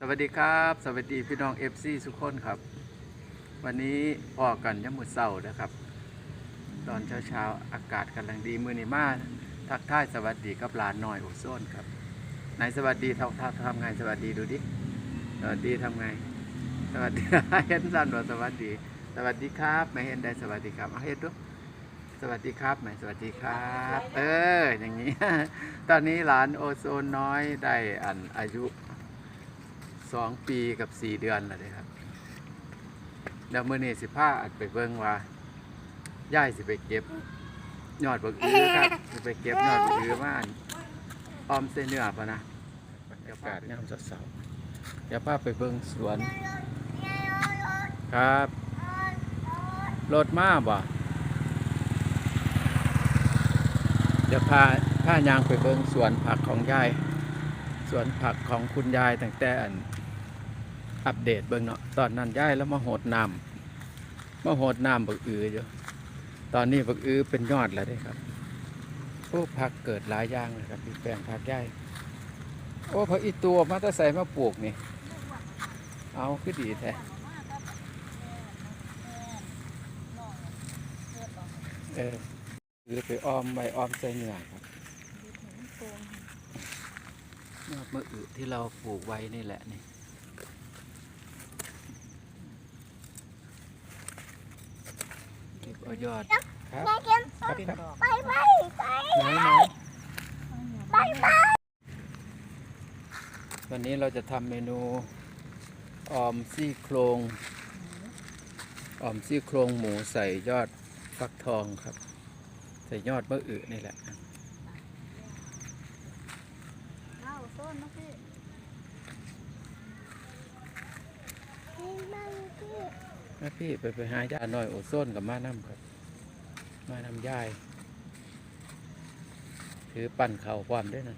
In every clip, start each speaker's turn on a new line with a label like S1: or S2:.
S1: สวัสดีครับ สวัสดีพี่น้องเอฟซีทุกคนครับ วันนี้พอกันยามมือเศร้านะครับ ตอนเช้าเช้าๆอากาศกำลังดีมือนีมาทักทายสวัสดีกับหลานน้อยโอโซนครับไหนสวัสดีทำทำทำไงสวัสดีดูดิสวัสดีทำไง สวัสดีเห็นสั้นว่าสวัสดี สวัสดีครับไม่เห็นได้สวัสดีครับเอาเห็นดูสวัสดีครับไหมสวัสดีครับ เอออย่างนี้ ตอนนี้หลานโอโซนน้อยได้อันอายุ สองปีกับสี่เดือนแล้วเด้ครับแล้วมื่อนี้สิผ้าอัดไปเบิ่งว่าย่ายสิไปเก็บยอดบักอื้อครับสิไปเก็บยอดบักอื้อมาอออมเส้นเนื้อปะนะบรรยากาศยามเสาๆเดี๋ยวพาไปเบิ่งสวนครับรถมาบ่เดี๋ยวพาพายางไปเบิ่งสวนผักของยาย สวนผักของคุณยายตั้งแต่อันอัปเดตเบิ่งเนาะตอนนั้นย้ายแล้วมาโหดน้ำมาโหดน้ำบักอืออยู่ตอนนี้บักอือเป็นยอดแล้วเด้ครับโอ้ผักเกิดหลายอย่างเลยครับพี่แปลงผักยายโอ้ผักอีตัวมาแตะใส่มาปลูกนี่ เอาคือดีแท้เออหรือไปอ้อมใบอ้อมใส่เหงื่อครับ ยอดมะอึที่เราปลูกไว้นี่แหละนี่เก็บเอายอดครับครับครับ
S2: ไปไปไป
S1: ไหนไหน
S2: ไปไป
S1: วันนี้เราจะทำเมนูออมซี่โครงออมซี่โครงหมูใส่ยอดฟักทองครับ ใส่ยอดมะอึนี่แหละ
S2: เอาโซนนะพี่ให้บ้างพี่
S1: แม่พี่ไปไปหายาหน่อยโอโซนกับมาน้ำครับ มาน้ำยายถือปั่นเข่าความด้วยนะ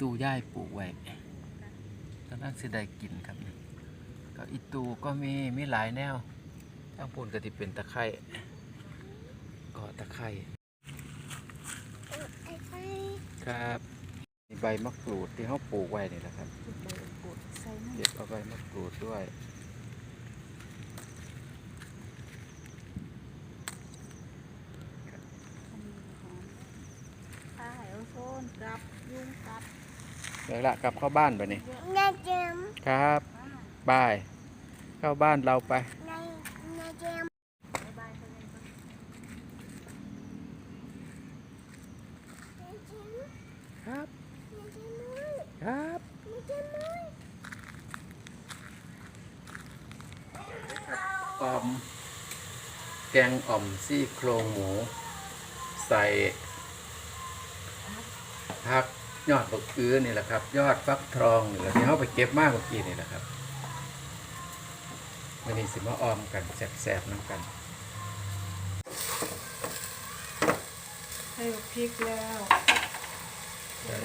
S1: ตูย่ายปลูกไว้ นนั้นสิได้กินครับนี่ก็อีตูก็มีมีหลายแนวทั้งปูนก็ที่เป็นตะไคร่ก็ตะไคร่
S2: ไปไป
S1: ครับมีใบมะกรูดที่เขาปลูกไว้นี่แหละครับ
S2: จุดใบกดใส่น้ำ
S1: เก็บเอาใบมะกรูดด้วย
S2: ใช่เอาโซนกลับ ยุงกลับ
S1: เดี๋ยวละกลับเข้าบ้านไปนี่
S2: นายเจม
S1: ครับบายเข้าบ้านเราไป
S2: นายนายเจมบายบาย
S1: ครับครับออมแกงอ่อมซี่โครงหมู ใส่ผัก ยอดบักอื้อนี่แหละครับ ยอดฟักทองนี่แหละที่เขาไปเก็บมากเมื่อกี้นี่แหละครับวันนี้สิมาออมกันแสบๆน้ำกัน
S2: ใส่พริกแล้ว
S1: ใส่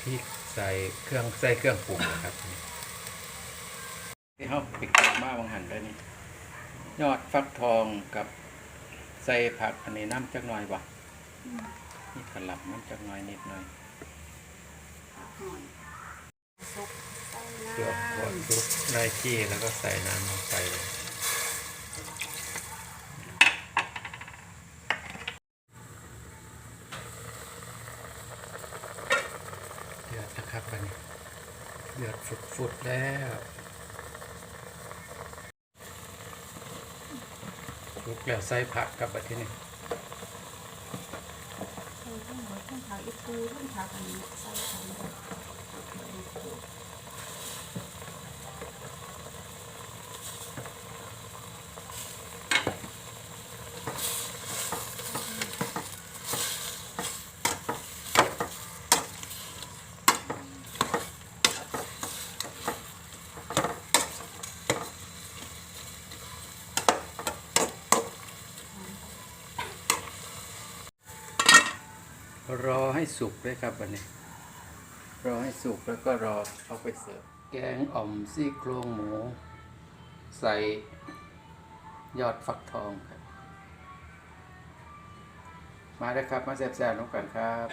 S1: พริกใส่เครื่องใส่เครื่องปรุงนะครับที่เขาปิดมาบางหันเลยนี่ยอดฟักทองกับใส่ผักอันนี้น้ำจักหน่อยบ่นี่กระหลับน้ำจักหน่อยนิดหน่อย
S2: ซุปใส่
S1: เกลือหัว
S2: น้ำ
S1: ซุปได้ที่แล้วก็ใส่น้ำลงไปเลยเดือดนะครับอันนี้เดือดฟุดๆแล้วลุกแล้วใส่ผักกับไปที่นี่
S2: ใส่ทั้งหมดทั้งผักอีปูทั้งผักอันนี้ใส่ทั้ง
S1: รอให้สุกด้วยครับวันนี้ รอให้สุกแล้วก็รอเอาไปเสิร์ฟแกงอ่อมซี่โครงหมู ใส่ยอดฟักทองครับ มาได้ครับ มาแซ่บๆน้องกันครับ